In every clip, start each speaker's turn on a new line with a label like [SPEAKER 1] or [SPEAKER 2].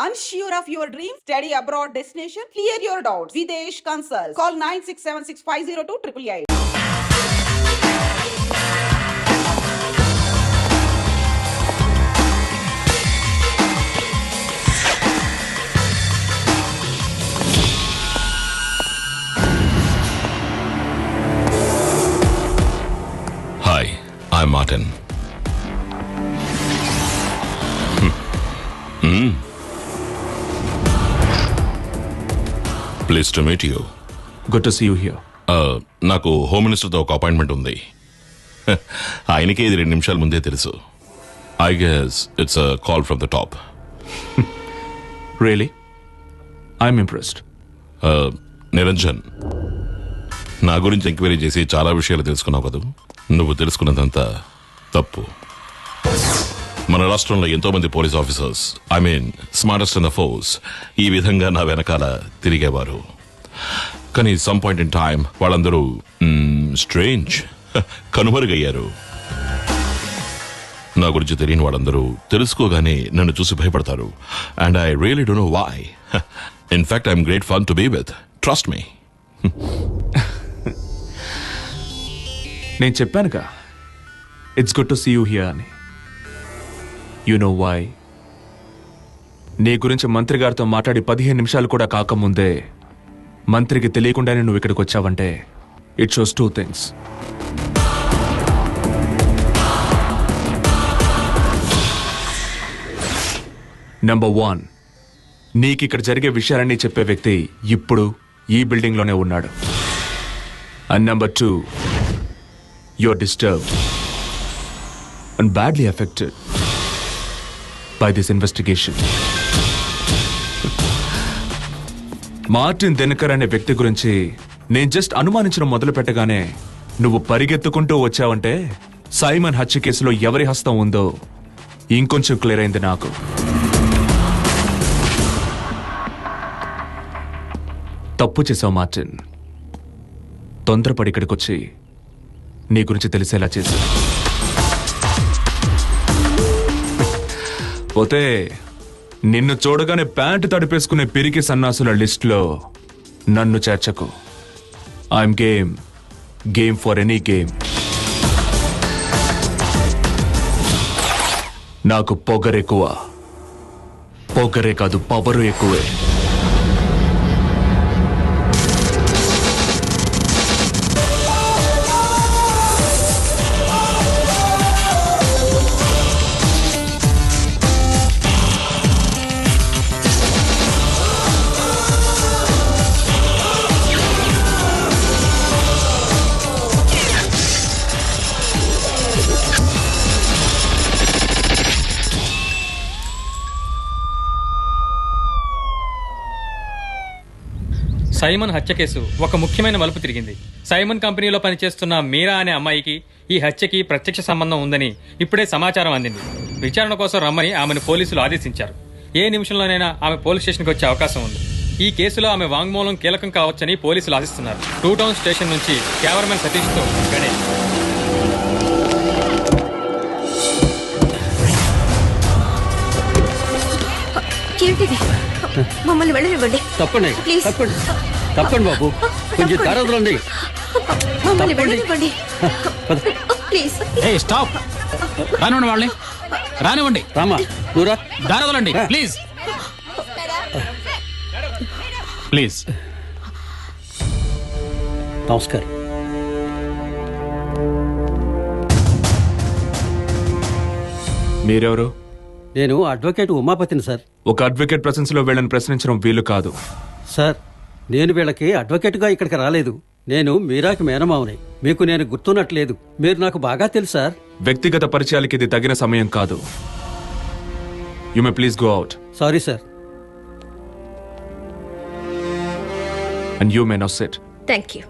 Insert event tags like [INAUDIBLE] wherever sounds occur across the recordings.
[SPEAKER 1] Unsure of your dream study abroad destination? Clear your doubts. Videsh Consult. Call 9676502888.
[SPEAKER 2] Hi, I'm Martin. Hmm. Mm. Please to meet you
[SPEAKER 3] good to see you here
[SPEAKER 2] నాకు home మినిస్టర్తో ఒక appointment ఉంది. [LAUGHS] ఆయనకే ఇది రెండు నిమిషాల ముందే తెలుసు. I guess it's a call from the top
[SPEAKER 3] really I'm impressed
[SPEAKER 2] Uh, Niranjan నా గురించి ఎంక్వైరీ చేసి చాలా విషయాలు తెలుసుకున్నావు కదూ? నువ్వు తెలుసుకున్నదంతా తప్పు. మన రాష్ట్రంలో ఎంతో మంది police officers I mean smartest in the force ఈ విధంగా నా వెనకాల తిరిగేవారు. కానీ సమ్ పాయింట్ ఇన్ టైం వాళ్ళందరూ స్ట్రేంజ్ [LAUGHS] కనుమరుగయ్యారు. నా గురించి తెలియని వాళ్ళందరూ తెలుసుకోగానే నన్ను చూసి భయపడతారు. And I really don't know why in fact I'm great fun to be with trust me
[SPEAKER 3] నేను చెప్పానుగా it's good to see you here అని. యు నో వై నీ గురించి మంత్రి గారితో మాట్లాడి పదిహేను నిమిషాలు కూడా కాకముందే మంత్రికి తెలియకుండానే నువ్వు ఇక్కడికి వచ్చావంటే it shows two things number one నీకు ఇక్కడ జరిగే విషయాలన్నీ చెప్పే వ్యక్తి ఇప్పుడు ఈ బిల్డింగ్లోనే ఉన్నాడు. And number two your disturb and badly affected by this investigation. Martin Dinakar అనే వ్యక్తి గురించి నేను జస్ట్ అనుమానించడం మొదలు పెట్టగానే నువ్వు పరిగెత్తుకుంటూ వచ్చావంటే సైమన్ హత్య కేసులో ఎవరి హస్తం ఉందో ఇంకొంచెం క్లియర్ అయింది నాకు. తప్పు చేసావు మార్టిన్. తొందరపడి ఇక్కడికొచ్చి నీ గురించి తెలిసేలా చేశాను పోతే నిన్ను చూడగానే ప్యాంటు తడిపేసుకునే పిరికి సన్నాసుల లిస్టులో నన్ను చేర్చకు. I'm game game for any game నాకు పొగరెక్కువ. పొగరే కాదు పవరు ఎక్కువే.
[SPEAKER 4] సైమన్ హత్య కేసు ఒక ముఖ్యమైన మలుపు తిరిగింది. సైమన్ కంపెనీలో పనిచేస్తున్న మీరా అనే అమ్మాయికి ఈ హత్యకి ప్రత్యక్ష సంబంధం ఉందని ఇప్పుడే సమాచారం అందింది. విచారణ కోసం రమ్మని ఆమెను పోలీసులు ఆదేశించారు. ఏ నిమిషంలోనైనా ఆమె పోలీస్ స్టేషన్కి వచ్చే అవకాశం ఉంది. ఈ కేసులో ఆమె వాంగ్మూలం కీలకం కావచ్చని పోలీసులు ఆశిస్తున్నారు. టూ టౌన్ స్టేషన్ నుంచి కెమెరామెన్ సతీష్తో గణేష్.
[SPEAKER 5] ఏంటిది? మమ్మల్ని వెళ్ళనివ్వండి.
[SPEAKER 6] తప్పండి
[SPEAKER 5] ప్లీజ్.
[SPEAKER 6] తప్పండి తప్పండి బాబు. కొంచెం తరదలండి
[SPEAKER 5] మమ్మల్ని
[SPEAKER 6] తప్పండి.
[SPEAKER 5] వెళ్ళనివ్వండి. [LAUGHS] ప్లీజ్.
[SPEAKER 7] ఏ స్టాప్. రానివ్వండి వాళ్ళని. రానివ్వండి.
[SPEAKER 6] రామా దూరా
[SPEAKER 7] దారదలండి. ప్లీజ్. ప్లీజ్.
[SPEAKER 6] నమస్కారం.
[SPEAKER 3] మీరెవరు?
[SPEAKER 6] నేను అడ్వకేట్ ఉమాపతిని సార్.
[SPEAKER 3] ఒక అడ్వకేట్ ప్రెసెన్స్లో వీళ్ళని ప్రశ్నించడం వీలు కాదు.
[SPEAKER 6] సార్ నేను వీళ్ళకి అడ్వకేట్గా ఇక్కడికి రాలేదు. నేను మీరాకి మేనమావని. మీకు నేను గుర్తున్నట్లేదు. మీరు నాకు బాగా తెలుసు సార్.
[SPEAKER 3] వ్యక్తిగత పరిచయాలకి ఇది తగిన సమయం కాదు. You may please go out
[SPEAKER 6] sorry sir
[SPEAKER 3] and you may no set
[SPEAKER 5] thank you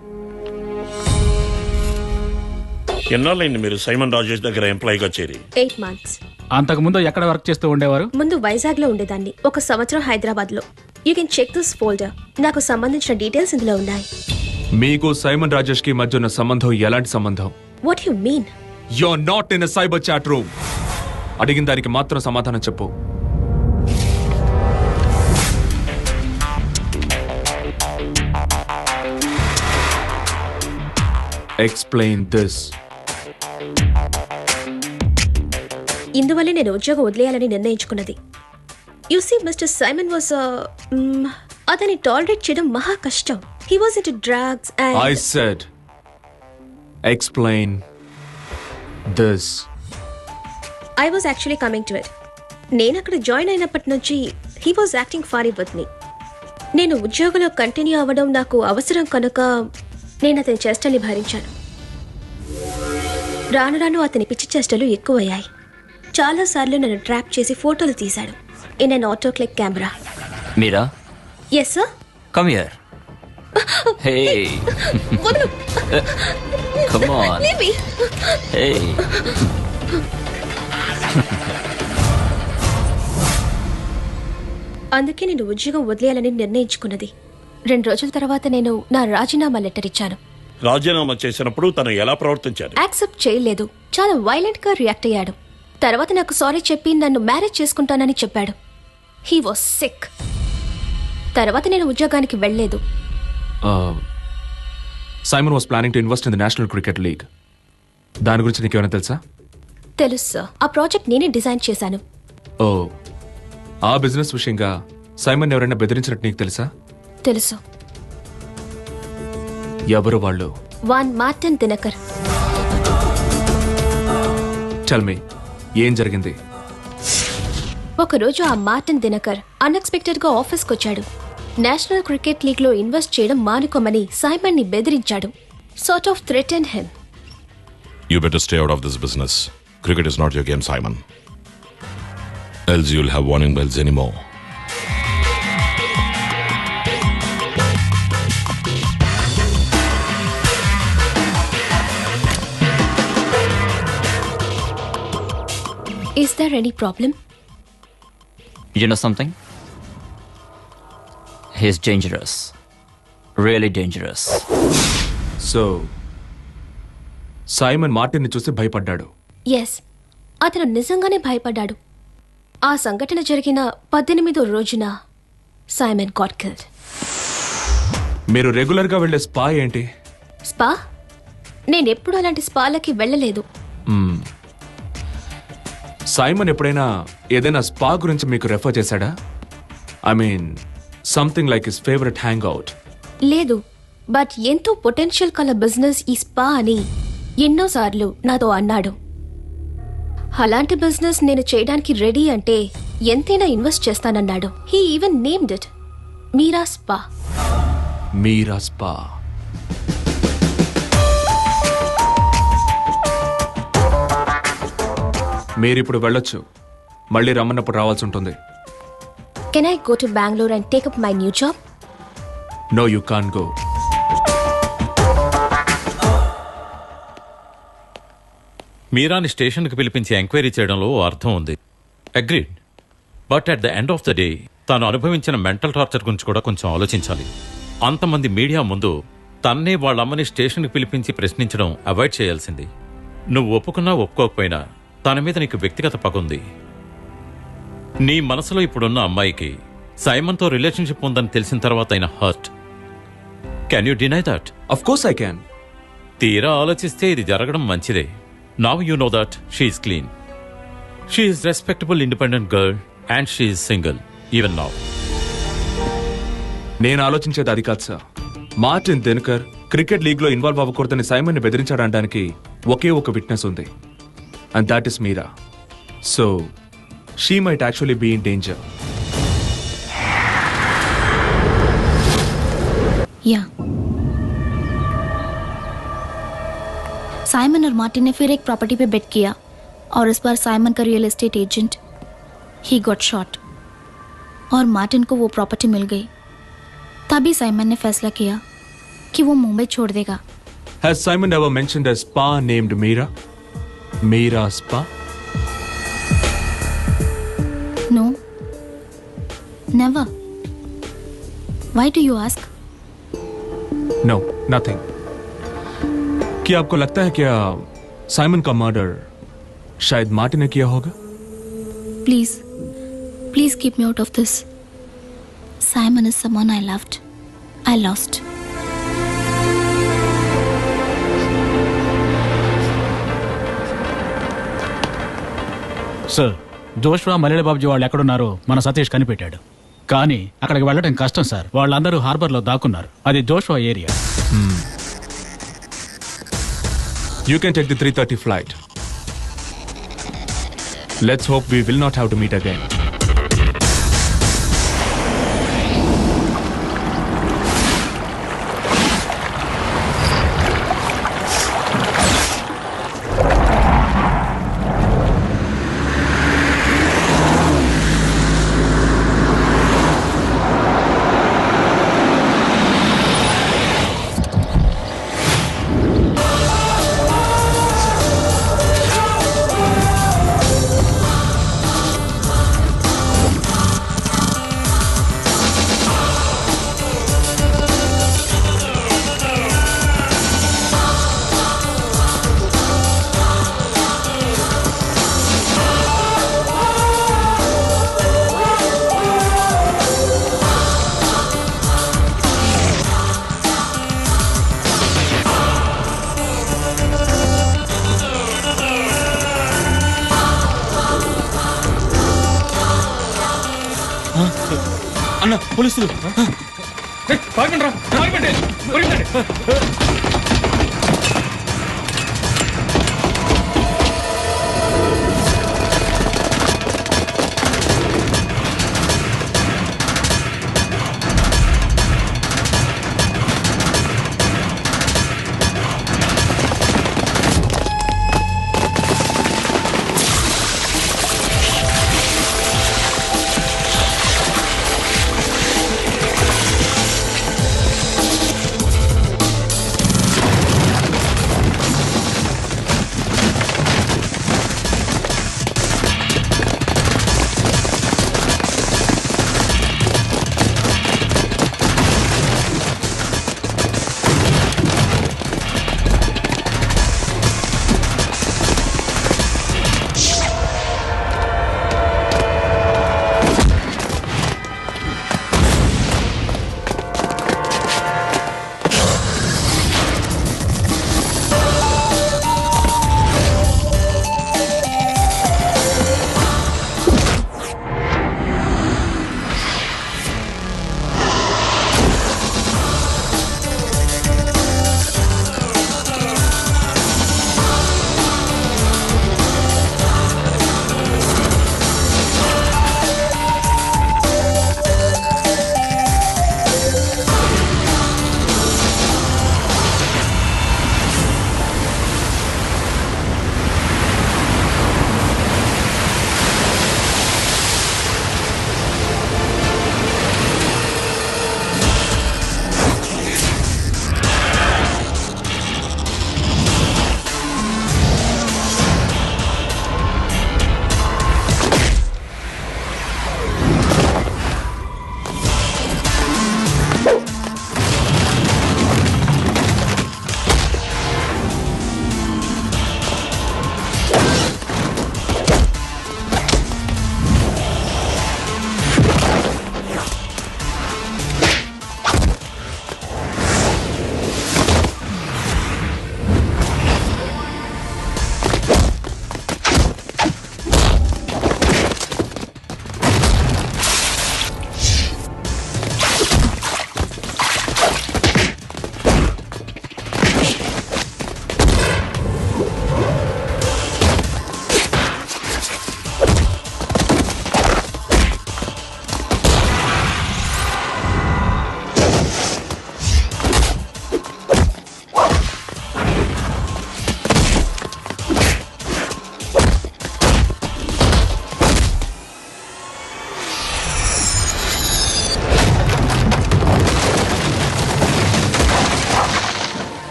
[SPEAKER 8] ఎన్నాళ్ళైంది మీరు సైమన్ రాజేష్ దగ్గర ఎంప్లాయీగా చేరి?
[SPEAKER 5] ఎయిట్ మంత్స్
[SPEAKER 7] అంతకుముందు ఎక్కడ వర్క్ చేస్తూ ఉండేవారు?
[SPEAKER 5] ముందు వైజాగ్లో ఉండేదాన్ని. ఒక సంవత్సరం హైదరాబాద్లో you can check this folder నాకు సంబంధించిన డీటెయిల్స్ ఇందులో ఉన్నాయి.
[SPEAKER 3] మీకు సైమన్ రాజేష్కి మధ్య ఉన్న సంబంధం ఎలాంటి సంబంధం?
[SPEAKER 5] What you mean
[SPEAKER 3] you are not in cyber chat room అడిగిన దానికి మాత్రం సమాధానం చెప్పు. ఎక్స్ప్లెయిన్ దిస్
[SPEAKER 5] ఇందువల్లే నేను ఉద్యోగం వదిలేయాలని నిర్ణయించుకున్నది. You see mister Simon was అతని టాలరేట్ చేయడం మహా కష్టం. He was in drugs
[SPEAKER 3] I
[SPEAKER 5] and
[SPEAKER 3] said explain this
[SPEAKER 5] I was actually coming to it నేను అక్కడ జాయిన్ అయినప్పటి నుంచి he was acting fairy with me నేను ఉద్యోగంలో కంటిన్యూ అవ్వడం నాకు అవసరం కనుక నేను అతని చేష్టల్ని భరించాను. రాను రాను అతని పిచ్చి చేష్టలు ఎక్కువయ్యాయి. చాలాసార్లు నన్ను ట్రాప్ చేసి ఫోటోలు తీశాడు. In an auto click camera
[SPEAKER 7] Mira
[SPEAKER 5] yes sir
[SPEAKER 7] come here hey
[SPEAKER 5] వదులు
[SPEAKER 7] come on
[SPEAKER 5] Leave me.
[SPEAKER 7] Hey
[SPEAKER 5] అందుకే నేను ఉద్యోగం వదిలేయాలని నిర్ణయించుకున్నది. రెండు రోజుల తర్వాత నేను నా రాజీనామా లెటర్ ఇచ్చాను.
[SPEAKER 8] రాజీనామా చేసినప్పుడు తను ఎలా ప్రవర్తించారు
[SPEAKER 5] యాక్సెప్ట్ చేయలేదు. చాలా వైలెంట్గా రియాక్ట్ అయ్యాడు. తర్వాత నాకు సారీ చెప్పి నన్ను మ్యారేజ్ చేసుకుంటానని చెప్పాడు. హీ వాస్ సిక్ తర్వాత నేను ఉద్యోగానికి వెళ్ళలేదు.
[SPEAKER 3] Simon was planning to invest in the national cricket league దాని గురించి నీకు ఏమైనా తెలుసా?
[SPEAKER 5] తెలుసు సార్ ఆ ప్రాజెక్ట్ నేనే డిజైన్ చేశాను.
[SPEAKER 3] ఓ ఆ బిజినెస్ విషయంగా సైమన్ ఎవరైనా బెదిరించినట్టు నీకు తెలుసా?
[SPEAKER 5] తెలుసు.
[SPEAKER 3] ఎవరు వాళ్ళు?
[SPEAKER 5] వాన్ మార్టిన్ దినకర్
[SPEAKER 3] టెల్ మీ ఏం జరిగింది?
[SPEAKER 5] ఒకరోజు ఆ మార్టిన్ దినకర్ అన్ఎక్స్పెక్టెడ్గా ఆఫీస్కి వచ్చాడు నేషనల్ క్రికెట్ లీగ్లో ఇన్వెస్ట్ చేయడం మానుకోమని సైమన్ని బెదిరించాడు sort of threaten him
[SPEAKER 2] You better stay out of this business. Cricket is not your game, Simon. Else you'll have warning bells anymore.
[SPEAKER 5] Is there any problem
[SPEAKER 7] You know something? He's dangerous. Really dangerous.
[SPEAKER 3] So Simon మార్టిన్ని చూసి భయపడ్డాడు.
[SPEAKER 5] Yes అతను నిజంగానే భయపడ్డాడు. ఆ సంఘటన జరిగిన పద్దెనిమిదో రోజున సైమన్ గాట్ కిల్డ్
[SPEAKER 3] మీరు రెగ్యులర్గా వెళ్ళే స్పా ఏంటి?
[SPEAKER 5] స్పా? నేనెప్పుడు అలాంటి స్పాలకి వెళ్ళలేదు.
[SPEAKER 3] సైమన్ ఎప్పుడైనా ఏదైనా స్పా గురించి మీకు రెఫర్ చేశాడా? I mean something like his favourite hang out
[SPEAKER 5] లేదు బట్ ఎంతో పొటెన్షియల్ కల బిజినెస్ ఈ స్పా అని ఎన్నోసార్లు నాతో అన్నాడు. అలాంటి బిజినెస్ నేను చేయడానికి రెడీ అంటే ఎంతైనా ఇన్వెస్ట్ చేస్తానన్నాడు. He even named it Mira spa.
[SPEAKER 3] Mira spa. మీరిప్పుడు వెళ్ళొచ్చు. మళ్ళీ రమ్మన్నప్పుడు రావాల్సి ఉంటుంది.
[SPEAKER 5] Can I go to Bengaluru and take up my new job
[SPEAKER 3] no you can go
[SPEAKER 9] మీరాని స్టేషన్కి పిలిపించి ఎంక్వైరీ చేయడంలో ఓ అర్థం ఉంది. Agreed but at the end of the day తాను అనుభవించిన మెంటల్ టార్చర్ గురించి కూడా కొంచెం ఆలోచించాలి. అంతమంది మీడియా ముందు తన్నే వాళ్ళ అమ్మని స్టేషన్కి పిలిపించి ప్రశ్నించడం అవాయిడ్ చేయాల్సింది. నువ్వు ఒప్పుకున్నా ఒప్పుకోకపోయినా తన మీద నీకు వ్యక్తిగత పగుంది నీ మనసులో ఇప్పుడున్న అమ్మాయికి సైమన్తో రిలేషన్షిప్ ఉందని తెలిసిన తర్వాత అయిన hurt. Can you deny that
[SPEAKER 3] of course I can
[SPEAKER 9] తీరా ఆలోచిస్తే ఇది జరగడం మంచిదే. Now you know that she's clean she's respectable independent girl and she's single even now
[SPEAKER 3] నేను ఆలోచించేది అది కాదు సార్. మార్టిన్ దినకర్ క్రికెట్ లీగ్లో ఇన్వాల్వ్ అవ్వకూడదని సైమన్ని బెదిరించాడనడానికి ఒకే ఒక విట్నెస్ ఉంది. and that is Mira. So, she might actually be in danger.
[SPEAKER 10] Yeah. Simon और मार्टिन ने फिर एक प्रॉपर्टी पे बेट किया और इस बार साइमन का रियल एस्टेट एजेंट ही गॉट शॉट और मार्टिन को वो प्रॉपर्टी मिल गई तभी साइमन ने फैसला किया कि वो मुंबई छोड़ देगा
[SPEAKER 3] Has Simon ever mentioned a spa named Mira? मेरा spa?
[SPEAKER 10] No never why do you ask
[SPEAKER 3] no nothing क्या आपको लगता है क्या साइमन का मर्डर शायद मार्टिन ने किया होगा?
[SPEAKER 10] Please please keep me out of this Simon is someone I loved I lost
[SPEAKER 7] sir Joshua Mallela వాళ్ళు ఎక్కడున్నారో మన సతీష్ కనిపెట్టాడు. కానీ అక్కడికి వెళ్ళడం కష్టం సార్. వాళ్ళందరూ హార్బర్లో దాక్కున్నారు. అది Joshua area.
[SPEAKER 3] You can take the three thirty flight let's hope we will not have to meet again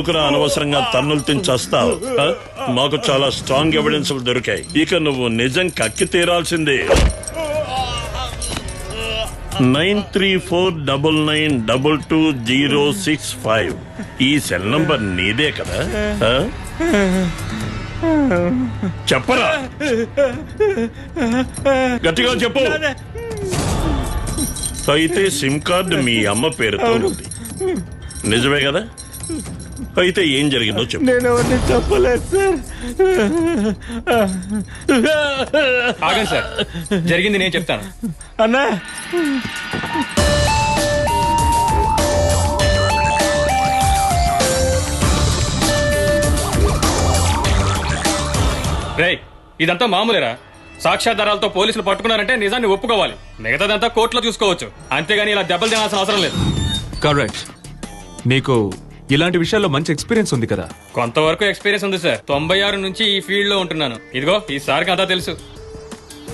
[SPEAKER 8] ఎందుకురా అనవసరంగా తన్నులు తెంచేస్తావు మాకు చాలా స్ట్రాంగ్ ఎవిడెన్స్ దొరికాయి. ఇక నువ్వు నిజం కక్కి తీరాల్సిందే. Nine three four double nine double two zero six five. ఈ సెల్ నంబర్ నీదే కదా? చెప్పరా? గట్టిగా చెప్పు. అయితే సిమ్ కార్డు మీ అమ్మ పేరుతో ఉంది. నిజమే కదా? అయితే ఏం జరిగిందో చెప్పు.
[SPEAKER 11] నేను ఎవరిని చెప్పలేదు సార్.
[SPEAKER 4] ఆగండి సార్. జరిగింది నేను చెప్తాను.
[SPEAKER 11] అన్నా.
[SPEAKER 4] రేయ్ ఇదంతా మామూలేరా? సాక్ష్యాధారాలతో పోలీసులు పట్టుకున్నారంటే నిజాన్ని ఒప్పుకోవాలి. మిగతాదంతా కోర్టులో చూసుకోవచ్చు. అంతేగాని ఇలా దెబ్బలు తినాల్సిన అవసరం లేదు.
[SPEAKER 3] కరెక్ట్ నీకు ఇలాంటి విషయాల్లో మంచి ఎక్స్పీరియన్స్ ఉంది కదా.
[SPEAKER 4] కొంతవరకు ఎక్స్పీరియన్స్ ఉంది సార్. తొంభై ఆరు నుంచి ఈ ఫీల్డ్లో ఉంటున్నాను. ఇదిగో ఈసారికి అంతా తెలుసు.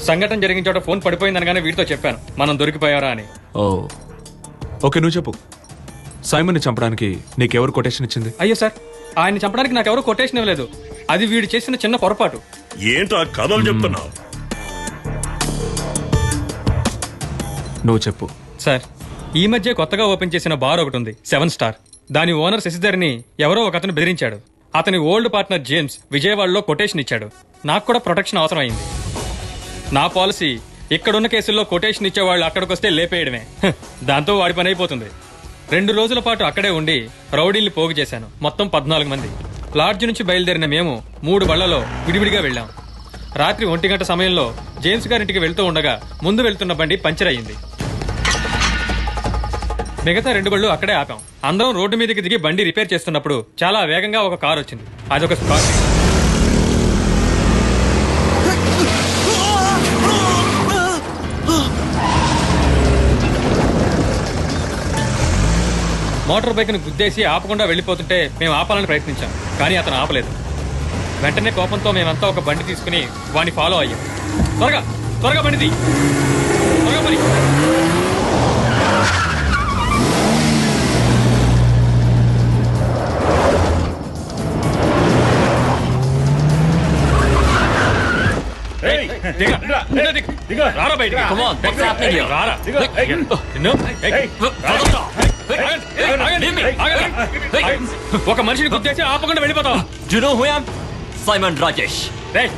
[SPEAKER 4] సంఘటన జరిగిన చోట ఫోన్ పడిపోయిందనగానే వీటితో చెప్పాను. మనం దొరికిపోయారా అని.
[SPEAKER 3] ఓ ఓకే నువ్వు చెప్పు. సైమన్ని చంపడానికి నీకెవరు కొటేషన్ ఇచ్చింది?
[SPEAKER 4] అయ్యో సార్ ఆయన్ని చంపడానికి నాకెవరూ కొటేషన్ ఇవ్వలేదు. అది వీడు చేసిన చిన్న పొరపాటు.
[SPEAKER 8] ఏంట్రా కథలు చెప్తున్నావు?
[SPEAKER 3] నువ్వు చెప్పు.
[SPEAKER 4] సార్ ఈ మధ్య కొత్తగా ఓపెన్ చేసిన బార్ ఒకటి ఉంది సెవెన్ స్టార్. దాని ఓనర్ శశిధర్ని ఎవరో ఒకతను బెదిరించాడు. అతని ఓల్డ్ పార్ట్నర్ జేమ్స్ విజయవాడలో కొటేషన్ ఇచ్చాడు. నాకు కూడా ప్రొటెక్షన్ అవసరం అయింది నా పాలసీ ఇక్కడున్న కేసుల్లో కొటేషన్ ఇచ్చేవాళ్ళు అక్కడికి వస్తే లేపేయడమే దాంతో వాడి పని అయిపోతుంది. రెండు రోజుల పాటు అక్కడే ఉండి రౌడీల్ని పోగు చేశాను. మొత్తం పద్నాలుగు మంది. లాడ్జ్ నుంచి బయలుదేరిన మేము మూడు బళ్ళలో విడివిడిగా వెళ్ళాం. రాత్రి ఒంటి గంట సమయంలో జేమ్స్ గారింటికి వెళ్తూ ఉండగా ముందు వెళ్తున్న బండి పంచర్ అయ్యింది. మిగతా రెండు బళ్ళు అక్కడే ఆపాం. అందరం రోడ్డు మీదకి దిగి బండి రిపేర్ చేస్తున్నప్పుడు చాలా వేగంగా ఒక కారు వచ్చింది. అదొక స్కార్పియో మోటార్ బైక్ను గుద్దేసి ఆపకుండా వెళ్ళిపోతుంటే మేము ఆపాలని ప్రయత్నించాం కానీ అతను ఆపలేదు. వెంటనే కోపంతో మేమంతా ఒక బండి తీసుకుని వాడిని ఫాలో అయ్యాం. త్వరగా త్వరగా బండి త్వరగా పని. ఒక మనిషిని గుర్తేసి ఆపకుండా వెళ్ళిపోతావా
[SPEAKER 11] సైమన్ రాజేష్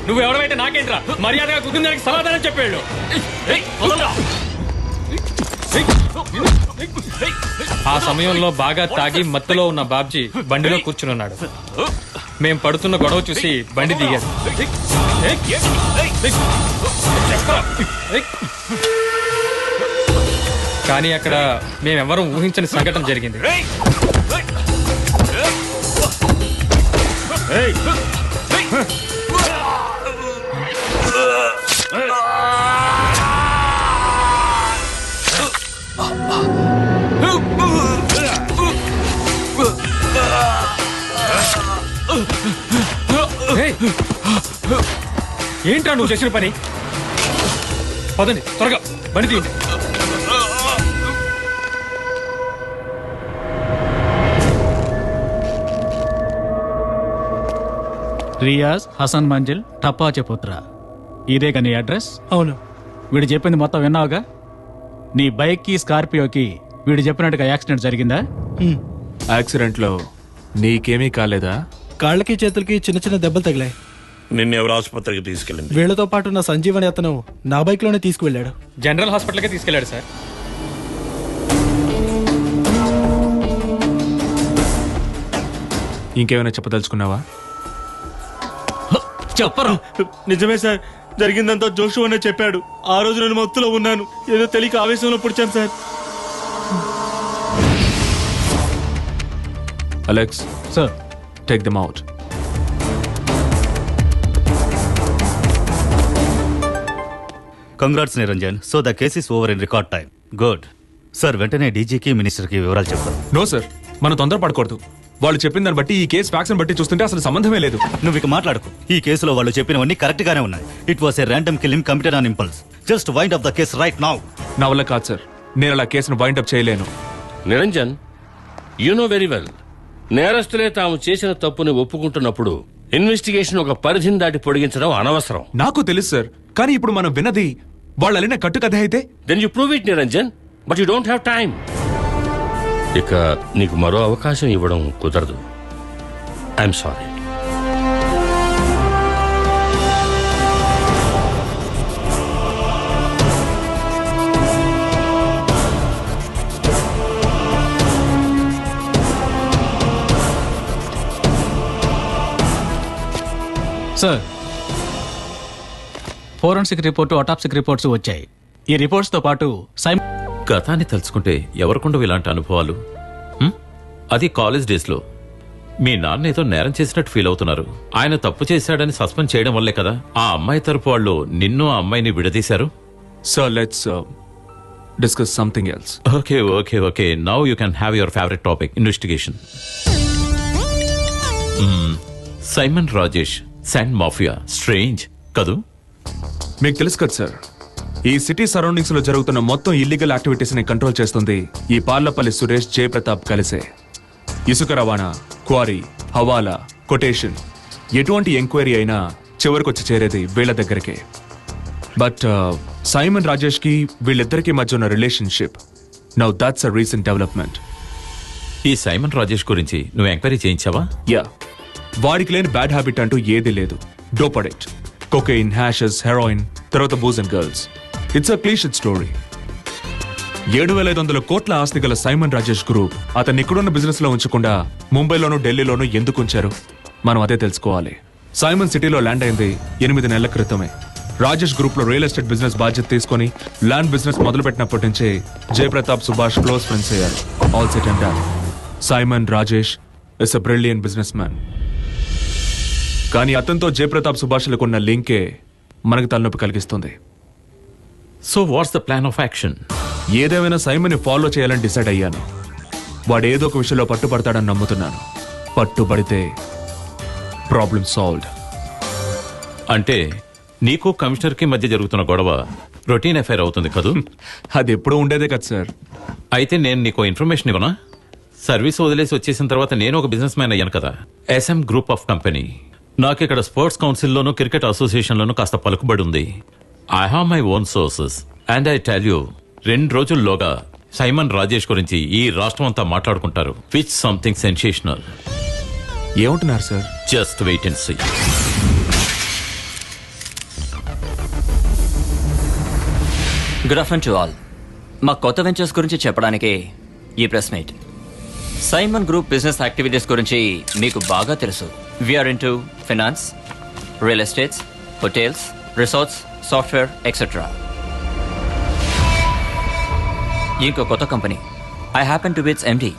[SPEAKER 4] నువ్వు ఎవడమైతే నాకేంట్రా మర్యాదగా కుటుంబానికి సమాధానం చెప్పాడు ఆ సమయంలో బాగా తాగి మత్తులో ఉన్న బాబ్జీ బండిలో కూర్చుని ఉన్నాడు మేం పడుతున్న గొడవ చూసి బండి దిగాడు కానీ అక్కడ మేమెవరం ఊహించని సంఘటన జరిగింది. Hey! ఏంట్రా నువ్వు చేసిన పని? పదండి త్వరగా బండి తీయండి.
[SPEAKER 7] రియాజ్ హసన్ మంజిల్ టప్పాచె పుత్ర ఇదే నీ అడ్రస్?
[SPEAKER 11] అవును.
[SPEAKER 7] వీడు చెప్పింది మొత్తం విన్నావుగా? నీ బైక్కి స్కార్పియోకి వీడు చెప్పినట్టుగా యాక్సిడెంట్ జరిగిందా?
[SPEAKER 3] యాక్సిడెంట్లో నీకేమీ కాలేదా?
[SPEAKER 11] కాళ్ళకి చేతులకి చిన్న చిన్న దెబ్బలు తగిలాయి.
[SPEAKER 8] నిన్నెవరు ఆసుపత్రికి తీసుకెళ్ళింది.
[SPEAKER 11] వీళ్ళతో పాటు ఉన్న సంజీవని అతను నా బైక్లోనే తీసుకువెళ్ళాడు.
[SPEAKER 4] జనరల్ హాస్పిటల్కే తీసుకెళ్ళాడు సార్.
[SPEAKER 3] ఇంకేమైనా చెప్పదలుచుకున్నావా?
[SPEAKER 7] చెప్పరు.
[SPEAKER 11] నిజమే సార్. జరిగిందంతా జోషు అనే చెప్పాడు. ఆ రోజు నేను మత్తులో ఉన్నాను. ఏదో తెలియక ఆవేశంలో పుడిచాను sir.
[SPEAKER 3] Alex
[SPEAKER 7] sir
[SPEAKER 3] take them out
[SPEAKER 12] congrats Niranjan so the case is over in record time good sir వెంటనే డీజీకి మినిస్టర్కి వివరాలు చెప్తాను
[SPEAKER 3] నో సార్ మనం తొందరపడకూడదు వాళ్ళు చెప్పిన దాన్ని బట్టి ఈ కేసు ఫ్యాక్స్ బట్టి చూస్తుంటే అసలు సంబంధమే లేదు.
[SPEAKER 12] నువ్వు ఇక మాట్లాడుకు. ఈ కేసులో వాళ్ళు చెప్పినవన్నీ కరెక్ట్ గానే ఉన్నాయి. It was a random killing committed on impulse just wind off the case right now
[SPEAKER 3] నా వల్ల కాదు సార్ నేను అలా కేసును వైండ్ అప్ చేయలేను.
[SPEAKER 13] Niranjan you know very well నేరస్తులే తాము చేసిన తప్పుని ఒప్పుకుంటున్నప్పుడు ఇన్వెస్టిగేషన్ ఒక పరిధిని దాటి పొడిగించడం అనవసరం.
[SPEAKER 3] నాకు తెలుసు సార్. కానీ ఇప్పుడు మనం విన్నది వాళ్ళు అలిన కట్టు కథ అయితే?
[SPEAKER 13] Then you prove it Niranjan but you don't have time ఇక నీకు మరో అవకాశం ఇవ్వడం కుదరదు. I'm sorry
[SPEAKER 7] sir forensic report autopsy reports వచ్చాయి. ఈ రిపోర్ట్స్తో పాటు సైమ్
[SPEAKER 9] గతాన్ని తలుచుకుంటే ఎవరికుండవు ఇలాంటి అనుభవాలు? హ్మ్? అది కాలేజ్ డేస్లో మీ నాన్న ఏదో నేరం చేసినట్టు ఫీల్ అవుతున్నారు. ఆయన తప్పు చేశాడని సస్పెండ్ చేయడం వల్లే కదా. ఆ అమ్మాయి తరపు వాళ్ళు నిన్ను ఆ అమ్మాయిని విడదీశారు?
[SPEAKER 3] Sir let's discuss something else
[SPEAKER 9] okay okay okay. Now you can have your favourite topic investigation Simon Rajesh sand mafia strange కదూ
[SPEAKER 3] మీకు తెలుసు కదా సార్ ఈ సిటీ సరౌండింగ్స్లో జరుగుతున్న మొత్తం ఇల్లీగల్ యాక్టివిటీస్ని కంట్రోల్ చేస్తుంది ఈ పార్లపల్లి సురేష్ జయప్రతాప్ కలిసే. ఇసుక రవాణా క్వారీ హవాలా కొటేషన్. ఎటువంటి ఎంక్వైరీ అయినా చివరికి చేరేది వీళ్ళ దగ్గరకే. బట్ సైమన్ రాజేష్కి వీళ్ళిద్దరికి మధ్య ఉన్న relationship now that's a recent development
[SPEAKER 9] ఈ సైమన్ రాజేష్ గురించి నువ్వు ఎంక్వైరీ చేయించావా?
[SPEAKER 3] యా వాడికి లేని బ్యాడ్ హ్యాబిట్ అంటూ ఏదీ లేదు. డోపడెట్ కొకెయిన్ హ్యాషెస్ హెరాయిన్ తర్వాత booze and girls it's a clichéd story ఏడు వేల ఐదు వందల కోట్ల ఆస్తి గల సైమన్ రాజేష్ గ్రూప్ అతన్ని ఇక్కడున్న బిజినెస్లో ఉంచకుండా ముంబైలోనూ ఢిల్లీలోనూ ఎందుకు ఉంచారు? మనం అదే తెలుసుకోవాలి. సైమన్ సిటీలో ల్యాండ్ అయింది ఎనిమిది నెలల క్రితమే. రాజేష్ గ్రూప్లో రియల్ ఎస్టేట్ బిజినెస్ బాధ్యత తీసుకొని ల్యాండ్ బిజినెస్ మొదలు పెట్టినప్పటి నుంచే జయప్రతాప్ సుభాష్ క్లోజ్ ఫ్రెండ్స్ అయ్యారు. All set and Simon Rajesh is a brilliant business man కానీ అతనితో జయప్రతాప్ సుభాష్లకు ఉన్న లింకే మనకు తలనొప్పి కలిగిస్తుంది.
[SPEAKER 9] So what's the plan of action
[SPEAKER 3] ఏదేమైనా సైమన్ ఫాలో చేయాలని డిసైడ్ అయ్యాను. వాడు ఏదో ఒక విషయంలో పట్టుబడతాడని నమ్ముతున్నాను. పట్టుబడితే ప్రాబ్లం సాల్వ్డ్.
[SPEAKER 9] అంటే నీకు కమిషనర్కి మధ్య జరుగుతున్న గొడవ రొటీన్ అఫైర్ అవుతుంది కదూ? [LAUGHS]
[SPEAKER 3] అది ఎప్పుడూ ఉండేదే కదా సార్.
[SPEAKER 9] అయితే నేను నీకు ఇన్ఫర్మేషన్ ఇవ్వనా? సర్వీస్ వదిలేసి వచ్చేసిన తర్వాత నేను ఒక బిజినెస్ మ్యాన్ అయ్యాను కదా. ఎస్ఎం గ్రూప్ ఆఫ్ కంపెనీ నాకు ఇక్కడ స్పోర్ట్స్ కౌన్సిల్లోను క్రికెట్ అసోసియేషన్లోను కాస్త పలుకుబడి ఉంది I have my own sources and I tell you రెండు రోజుల్లోగా సైమన్ రాజేష్ గురించి ఈ రాష్ట్రం అంతా మాట్లాడుకుంటారు. విచ్ సంథింగ్ సెన్సేషనల్
[SPEAKER 3] ఏమంటున్నారు sir?
[SPEAKER 9] Just wait and see
[SPEAKER 14] good afternoon to all మా కొత్త వెంచర్స్ గురించి చెప్పడానికి ఈ press meet Simon group business activities గురించి మీకు బాగా తెలుసు. We're into finance real estates hotels resorts software etcetera ఇంకో కొత్త company I happen to be its MD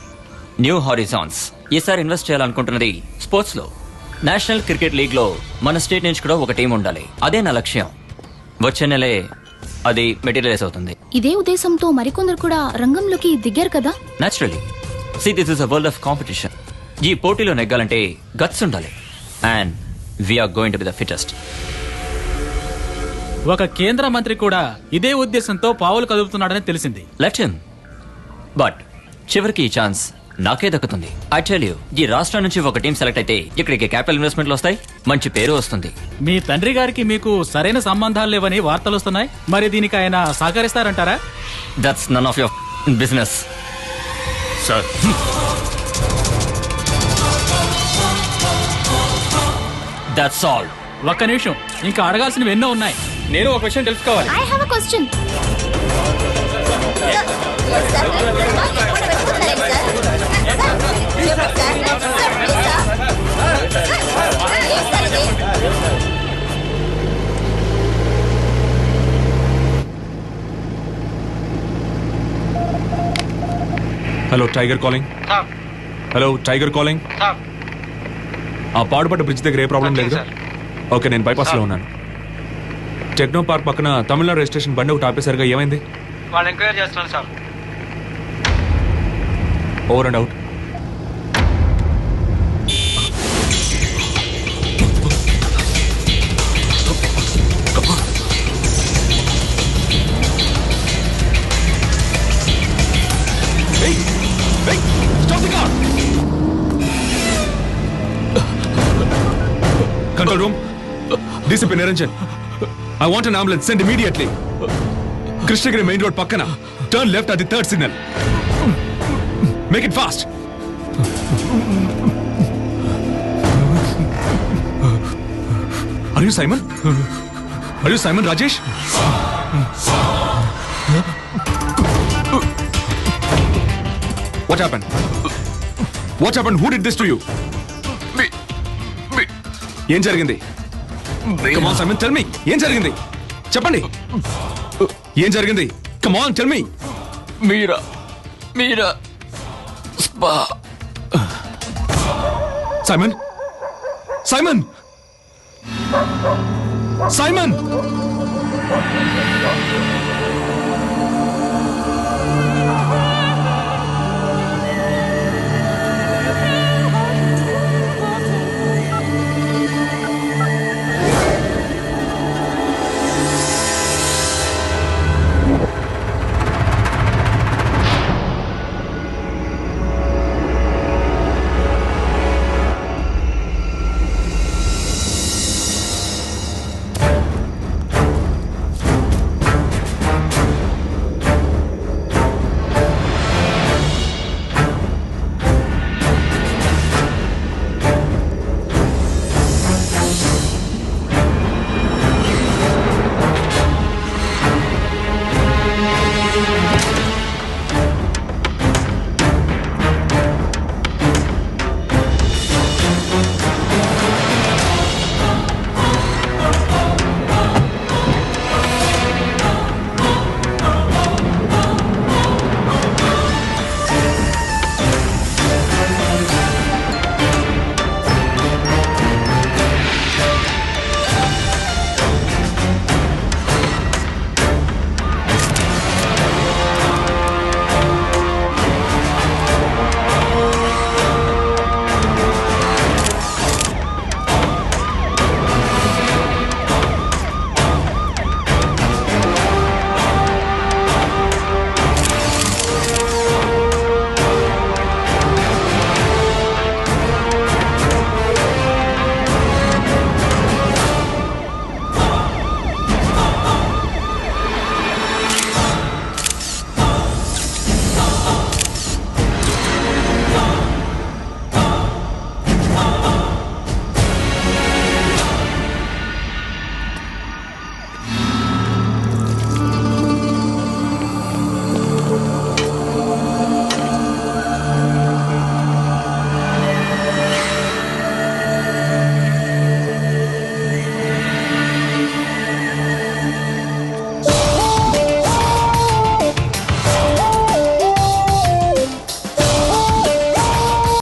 [SPEAKER 14] new Horizons ఈసారి ఇన్వెస్ట్ చేయాలనుకుంటున్నది స్పోర్ట్స్లో నేషనల్ క్రికెట్ లీగ్లో మన స్టేట్ నుంచి కూడా ఒక టీం ఉండాలి. అదే నా లక్ష్యం. వచ్చే నెలే అది మెటీరియలైజ్ అవుతుంది.
[SPEAKER 10] ఇదే ఉద్దేశంతో మరికొందరు కూడా రంగంలోకి దిగారు కదా?
[SPEAKER 14] Naturally see this is a world of competition ఈ పోటీలో నెగ్గాలంటే గట్స్ ఉండాలి. And we're going to be the fittest
[SPEAKER 7] ఒక కేంద్ర మంత్రి కూడా ఇదే ఉద్దేశంతో పావులు కదుపుతున్నాడని తెలిసింది.
[SPEAKER 14] లెట్ హిమ్ బట్ చివరికి ఈ ఛాన్స్ నాకే దక్కుతుంది. ఐ టెల్ యూ ఈ రాష్ట్రం నుంచి ఒక టీం సెలెక్ట్ అయితే ఇక్కడికి క్యాపిటల్ ఇన్వెస్ట్మెంట్లు వస్తాయి. మంచి పేరు వస్తుంది.
[SPEAKER 7] మీ తండ్రి గారికి మీకు సరైన సంబంధాలు లేవని వార్తలు వస్తున్నాయి. మరి దీనికి ఆయన సహకరిస్తారంటారా?
[SPEAKER 14] That's none of your business
[SPEAKER 13] sir
[SPEAKER 14] that's all
[SPEAKER 7] ఒక్క నిమిషం ఇంకా అడగాల్సినవి ఎన్నో ఉన్నాయి
[SPEAKER 4] నేను ఒక విషయం తెలుసుకోవాలి
[SPEAKER 10] I have a question
[SPEAKER 3] hello tiger calling hello tiger calling ఆ పాడుపడ్డ బ్రిడ్జ్ దగ్గర ఏ ప్రాబ్లం లేదు ఓకే నేను బైపాస్లో ఉన్నాను. టెక్నో పార్క్ పక్కన తమిళనాడు రిజిస్ట్రేషన్ బండి ఒకటి ఆపేసరిగా ఏమైంది?
[SPEAKER 11] వాళ్ళు ఎంక్వైరీ చేస్తున్నారు sir
[SPEAKER 3] over and out Control room, discipline, Niranjan. I want an ambulance sent immediately. Krishnagiri main road pakkana. Turn left at the third signal. Make it fast. Are you Simon? Are you Simon Rajesh? What happened? What happened? Who did this to you? ఏం జరిగింది? Simon, tell me. ఏం జరిగింది? చెప్పండి. ఏం జరిగింది? Come on tell me
[SPEAKER 14] Meera Meera spa.
[SPEAKER 3] Simon Simon Simon